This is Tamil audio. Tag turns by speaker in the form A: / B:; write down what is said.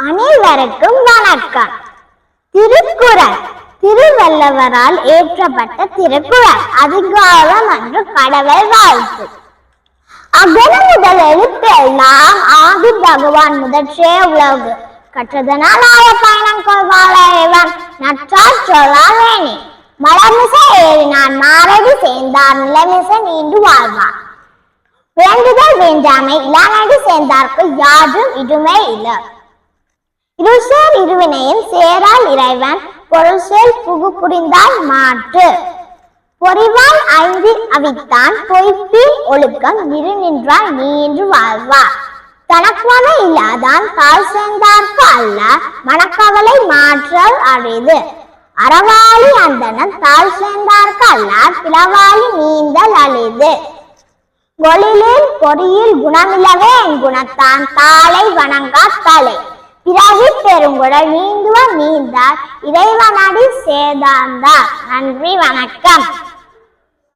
A: அனைவருக்கும் வணக்கம். திருக்குறள் திருவள்ளுவரால் ஏற்றப்பட்ட திருக்குறள். அதிகாரம் என்று கடவுள் வாழ்த்து. அகன முதல் எழுத்தெல்லாம் ஆதி பகவான் முதற்றே உலகு. கற்றதனால் ஆய பயணம் கொள்வாளவன் நற்றார் சொல்லால் வேணி மலமிசை ஏறினான் மாரடி சேர்ந்தார் நிலமிச நீண்டு வாழ்வார் வேண்டுதல் வேண்டாமை இளநடி சேர்ந்தார்க்கு யாரும் இதுமே இல்லை. இருசேர் இருவினையும் சேரால் இறைவன் பொருள் புகு புரிந்தால் மாற்று. பொறிவால் ஐந்து அவித்தான் பொய்ப்பில் ஒழுக்கம் இரு நின்றால் நீ என்று வாழ்வார். தனக்குவன இல்லாதான் கால் சேர்ந்தார்க்கு அல்ல மனக்கவலை மாற்றல் அரிது. அறவாளி அந்தனன் தாழ் சேர்ந்தார்க்கு அல்ல பிளவாளி நீந்தல் அழிது ஒளிலில் பொறியில் குணமில்லவே என் குணத்தான் தாளை வணங்கா பெருங்குடல் நீந்துவ நீந்தார். இறைவனடி சேதாந்தார். நன்றி வணக்கம்.